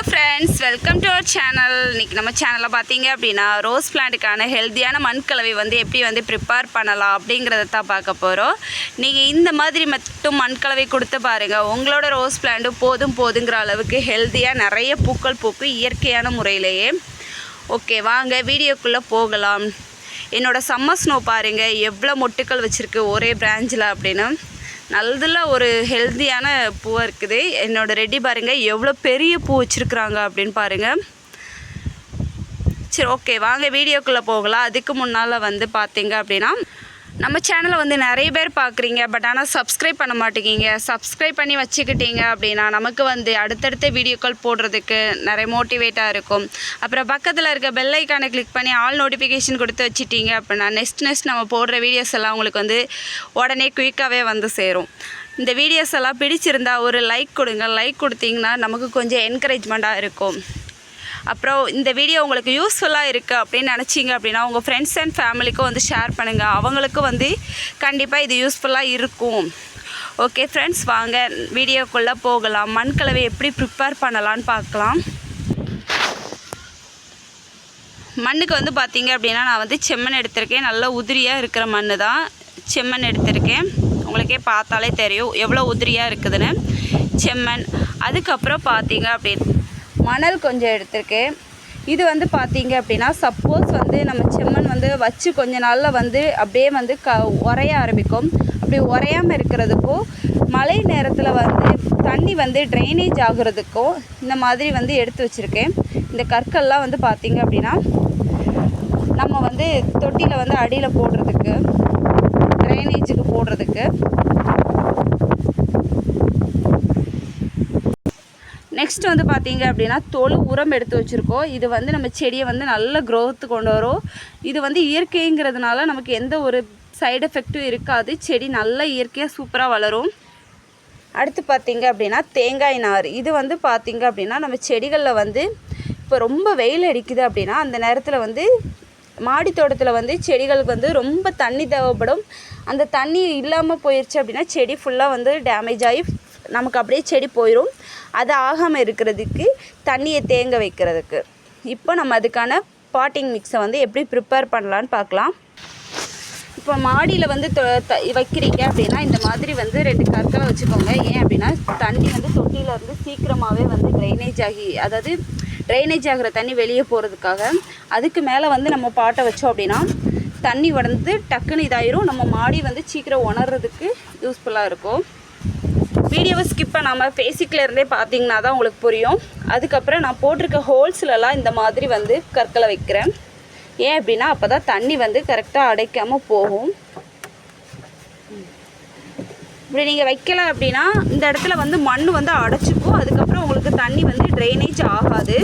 Hello friends welcome to our channel இன்றைக்கி நம்ம சேனலில் பார்த்தீங்க அப்படின்னா ரோஸ் பிளான்ட்டுக்கான ஹெல்த்தியான மண் கலவை வந்து எப்படி வந்து ப்ரிப்பேர் பண்ணலாம் அப்படிங்கிறத தான் பார்க்க போகிறோம் நீங்கள் இந்த மாதிரி மட்டும் மண் கலவை கொடுத்து பாருங்கள் உங்களோட ரோஸ் பிளான்ட்டு போதும் போதுங்கிற அளவுக்கு ஹெல்த்தியாக நிறைய பூக்கள் பூக்கு இயற்கையான முறையிலேயே. ஓகே வாங்க வீடியோக்குள்ளே போகலாம். என்னோடய சம்மர் ஸ்னோ பாருங்கள் எவ்வளோ மொட்டுக்கள் வச்சுருக்கு ஒரே பிரான்ச்சில் அப்படின்னு. நல்லதுல ஒரு ஹெல்த்தியான பூவாக இருக்குது. என்னோடய ரெடி பாருங்கள் எவ்வளோ பெரிய பூ வச்சுருக்குறாங்க அப்படின்னு பாருங்கள் சரி ஓகே வாங்க வீடியோக்குள்ளே போகலாம். அதுக்கு முன்னால் வந்து பார்த்தீங்க அப்படின்னா நம்ம சேனலை வந்து நிறைய பேர் பார்க்குறீங்க பட் ஆனால் சப்ஸ்கிரைப் பண்ண மாட்டேங்கிங்க சப்ஸ்கிரைப் பண்ணி வச்சுக்கிட்டீங்க அப்படின்னா நமக்கு வந்து அடுத்தடுத்த வீடியோக்கள் போடுறதுக்கு நிறைய மோட்டிவேட்டாக இருக்கும். அப்புறம் பக்கத்தில் இருக்க பெல் ஐக்கானை கிளிக் பண்ணி ஆல் நோட்டிஃபிகேஷன் கொடுத்து வச்சிட்டீங்க அப்படின்னா நெக்ஸ்ட் நெக்ஸ்ட் நம்ம போடுற வீடியோஸ் எல்லாம் உங்களுக்கு வந்து உடனே குயிக்காகவே வந்து சேரும். இந்த வீடியோஸ் எல்லாம் பிடிச்சிருந்தா ஒரு லைக் கொடுங்க. லைக் கொடுத்தீங்கன்னா நமக்கு கொஞ்சம் என்கரேஜ்மெண்ட்டாக இருக்கும். அப்புறம் இந்த வீடியோ உங்களுக்கு யூஸ்ஃபுல்லாக இருக்குது அப்படின்னு நினச்சிங்க அப்படின்னா உங்கள் ஃப்ரெண்ட்ஸ் அண்ட் ஃபேமிலிக்கும் வந்து ஷேர் பண்ணுங்கள் அவங்களுக்கும் வந்து கண்டிப்பாக இது யூஸ்ஃபுல்லாக இருக்கும். ஓகே ஃப்ரெண்ட்ஸ் வாங்க. வீடியோக்குள்ளே போகலாம். மண்கலவை எப்படி ப்ரிப்பேர் பண்ணலான்னு பார்க்கலாம். மண்ணுக்கு வந்து பார்த்தீங்க அப்படின்னா நான் வந்து செம்மண் எடுத்திருக்கேன். நல்ல உதிரியாக இருக்கிற மண் தான் செம்மண் எடுத்திருக்கேன். உங்களுக்கே பார்த்தாலே தெரியும் எவ்வளோ உதிரியாக இருக்குதுன்னு. செம்மண். அதுக்கப்புறம் பார்த்தீங்க அப்படின்னு மணல் கொஞ்சம் எடுத்திருக்கேன். இது வந்து பார்த்தீங்க அப்படின்னா சப்போஸ் வந்து நம்ம செம்மண் வந்து வச்சு கொஞ்ச நாளில் வந்து அப்படியே வந்து க உரைய ஆரம்பிக்கும். அப்படி உரையாமல் இருக்கிறதுக்கும் மழை நேரத்தில் வந்து தண்ணி வந்து ட்ரைனேஜ் ஆகுறதுக்கும் இந்த மாதிரி வந்து எடுத்து வச்சுருக்கேன். இந்த கற்கள்லாம் வந்து பார்த்திங்க அப்படின்னா நம்ம வந்து தொட்டியில் வந்து அடியில் போடுறதுக்கு ட்ரைனேஜுக்கு போடுறதுக்கு. நெக்ஸ்ட் வந்து பார்த்தீங்க அப்படின்னா தொழு உரம் எடுத்து வச்சுருக்கோம். இது வந்து நம்ம செடியை வந்து நல்ல க்ரோத்து கொண்டு வரும். இது வந்து இயற்கைங்கிறதுனால நமக்கு எந்த ஒரு சைடு எஃபெக்ட்டும் இருக்காது. செடி நல்ல இயற்கையாக சூப்பராக வளரும். அடுத்து பார்த்தீங்க அப்படின்னா தேங்காய் நார். இது வந்து பார்த்தீங்க அப்படின்னா நம்ம செடிகளில் வந்து இப்போ ரொம்ப வெயில் அடிக்குது அப்படின்னா அந்த நேரத்தில் வந்து மாடி தோட்டத்தில் வந்து செடிகளுக்கு வந்து ரொம்ப தண்ணி தேவைப்படும். அந்த தண்ணி இல்லாமல் போயிடுச்சு அப்படின்னா செடி ஃபுல்லாக வந்து டேமேஜ் ஆகி நமக்கு அப்படியே செடி போயிடும் அது ஆகாமல் இருக்கிறதுக்கு தண்ணியை தேங்க வைக்கிறதுக்கு. இப்போ நம்ம அதுக்கான பாட்டிங் மிக்ஸை வந்து எப்படி ப்ரிப்பேர் பண்ணலான்னு பார்க்கலாம். இப்போ மாடியில் வந்து தொ த வைக்கிறீங்க அப்படின்னா இந்த மாதிரி வந்து ரெண்டு கற்களை வச்சுக்கோங்க. ஏன் அப்படின்னா தண்ணி வந்து தொட்டியில இருந்து சீக்கிரமாகவே வந்து ட்ரைனேஜ் ஆகி அதாவது ட்ரைனேஜ் ஆகிற தண்ணி வெளியே போகிறதுக்காக அதுக்கு மேலே வந்து நம்ம பாட்டை வச்சோம் அப்படின்னா தண்ணி உடந்து டக்குன்னு இதாயிரும். நம்ம மாடி வந்து சீக்கிரம் உணர்றதுக்கு யூஸ்ஃபுல்லாக இருக்கும். வீடியோவை ஸ்கிப் பண்ணாமல் பேசிக்கில் இருந்தே பார்த்தீங்கன்னா தான் உங்களுக்கு புரியும். அதுக்கப்புறம் நான் போட்டிருக்க ஹோல்ஸ்லலாம் இந்த மாதிரி வந்து கற்களை வைக்கிறேன். ஏன் அப்படின்னா அப்போ தான் தண்ணி வந்து கரெக்டாக அடைக்காமல் போகும். இப்படி நீங்கள் வைக்கல அப்படின்னா இந்த இடத்துல வந்து மண் வந்து அடைச்சிக்கும். அதுக்கப்புறம் உங்களுக்கு தண்ணி வந்து ட்ரைனேஜ் ஆகாது.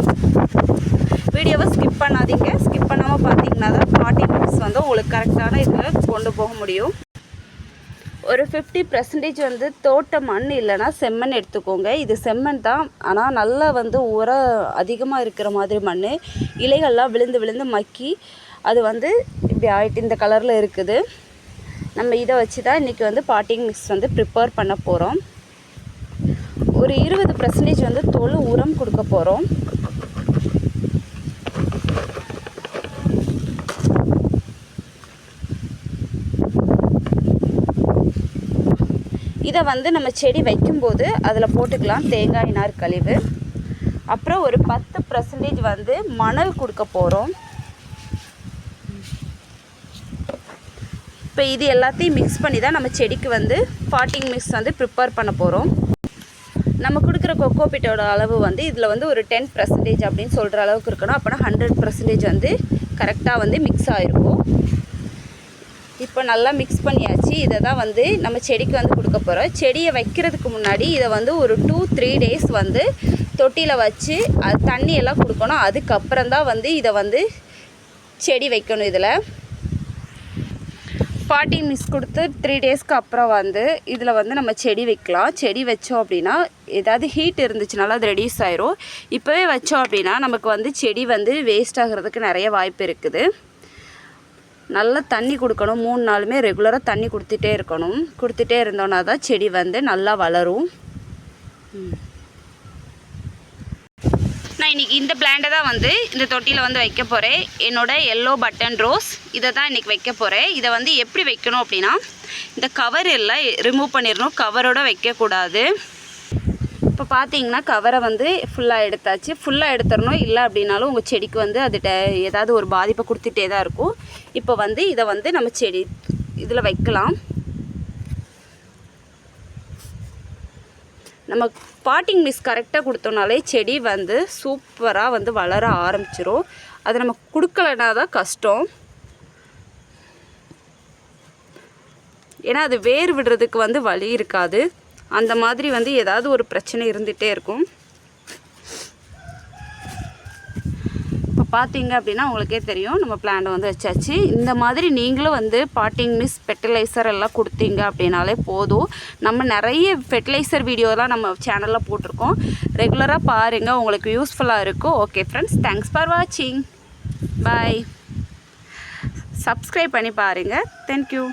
வீடியோவை ஸ்கிப் பண்ணாதீங்க. ஸ்கிப் பண்ணாமல் பார்த்தீங்கன்னா தான் ஃபார்ட்டி மினிட்ஸ் வந்து உங்களுக்கு கரெக்டான இதில் கொண்டு போக முடியும். ஒரு ஃபிஃப்டி பர்சன்டேஜ் வந்து தோட்ட மண் இல்லைன்னா செம்மண் எடுத்துக்கோங்க. இது செம்மண் தான். ஆனால் நல்லா வந்து உரம் அதிகமாக இருக்கிற மாதிரி மண் இலைகள்லாம் விழுந்து விழுந்து மக்கி அது வந்து இப்படி ஆயிட்டு இந்த கலரில் இருக்குது. நம்ம இதை வச்சு தான் இன்றைக்கி வந்து பாட்டிங் மிக்ஸ் வந்து ப்ரிப்பேர் பண்ண போகிறோம் ஒரு இருபது பர்சன்டேஜ் வந்து தொழு உரம் கொடுக்க போகிறோம் இதை வந்து நம்ம செடி வைக்கும்போது அதில் போட்டுக்கலாம். தேங்காய் நார் கழிவு. அப்புறம் ஒரு பத்து பர்சன்டேஜ் வந்து மணல் கொடுக்க போகிறோம் இப்போ இது எல்லாத்தையும் மிக்ஸ் பண்ணி தான் நம்ம செடிக்கு வந்து பாட்டிங் மிக்ஸ் வந்து ப்ரிப்பேர் பண்ண போகிறோம் நம்ம கொடுக்குற கொக்கோபிட்டோட அளவு வந்து இதில் வந்து ஒரு டென் பர்சன்டேஜ் அப்படின்னு சொல்கிற அளவுக்கு இருக்கணும். அப்போனா ஹண்ட்ரட் பர்சன்டேஜ் வந்து கரெக்டாக வந்து மிக்ஸ் ஆகிருக்கும் இப்போ நல்லா மிக்ஸ் பண்ணியாச்சு. இதை தான் வந்து நம்ம செடிக்கு வந்து கொடுக்க போகிறோம் செடியை வைக்கிறதுக்கு முன்னாடி இதை வந்து ஒரு டூ த்ரீ டேஸ் வந்து தொட்டியில் வச்சு அது தண்ணியெல்லாம் கொடுக்கணும். அதுக்கப்புறம் தான் வந்து இதை வந்து செடி வைக்கணும் இதில். ஃபார்ட்டி மிஸ் கொடுத்து த்ரீ டேஸ்க்கு அப்புறம் வந்து இதில் வந்து நம்ம செடி வைக்கலாம். செடி வச்சோம் அப்படின்னா ஏதாவது ஹீட் இருந்துச்சுனால அது ரெடியூஸ் ஆயிரும். இப்போவே வச்சோம் அப்படின்னா நமக்கு வந்து செடி வந்து வேஸ்ட் ஆகிறதுக்கு நிறைய வாய்ப்பு இருக்குது. நல்லா தண்ணி கொடுக்கணும். மூணு நாளுமே ரெகுலராக தண்ணி கொடுத்துட்டே இருக்கணும். கொடுத்துட்டே இருந்தோன்னா தான் செடி வந்து நல்லா வளரும். நான் இன்றைக்கி இந்த பிளான்ட்டை தான் வந்து இந்த தொட்டியில் வந்து வைக்க போகிறேன் என்னோடய எல்லோ பட்டன் ரோஸ் இதை தான் இன்றைக்கி வைக்க போகிறேன் இதை வந்து எப்படி வைக்கணும் அப்படின்னா இந்த கவர் எல்லாம் ரிமூவ் பண்ணிடணும். கவரோடு வைக்கக்கூடாது. இப்போ பார்த்தீங்கன்னா கவரை வந்து ஃபுல்லாக எடுத்தாச்சு. ஃபுல்லாக எடுத்துடணும். இல்லை அப்படின்னாலும் உங்கள் செடிக்கு வந்து அது ட- ஏதாவது ஒரு பாதிப்பை கொடுத்துட்டே தான் இருக்கும். இப்போ வந்து இதை வந்து நம்ம செடி இதில் வைக்கலாம். நம்ம பாட்டிங் மிஸ் கரெக்டாக கொடுத்தோம்னாலே செடி வந்து சூப்பராக வந்து வளர ஆரம்பிச்சிரும். அது நம்ம கொடுக்கலனா தான் கஷ்டம். ஏன்னா அது வேர் விடுறதுக்கு வந்து வழி இருக்காது. அந்த மாதிரி வந்து ஏதாவது ஒரு பிரச்சனை இருந்துகிட்டே இருக்கும். இப்போ பார்த்தீங்க அப்படின்னா உங்களுக்கே தெரியும் நம்ம பிளான்ட் வந்து வச்சாச்சு. இந்த மாதிரி நீங்களும் வந்து பாட்டிங் மிஸ் ஃபெர்டிலைசர் எல்லாம் கொடுத்தீங்க அப்படின்னாலே போதும். நம்ம நிறைய ஃபெர்டிலைசர் வீடியோலாம் நம்ம சேனலில் போட்டிருக்கோம். ரெகுலராக பாருங்கள் உங்களுக்கு யூஸ்ஃபுல்லாக இருக்கும். ஓகே ஃப்ரெண்ட்ஸ் தேங்க்ஸ் ஃபார் வாட்சிங் பாய் சப்ஸ்கிரைப் பண்ணி பாருங்கள் தேங்க்யூ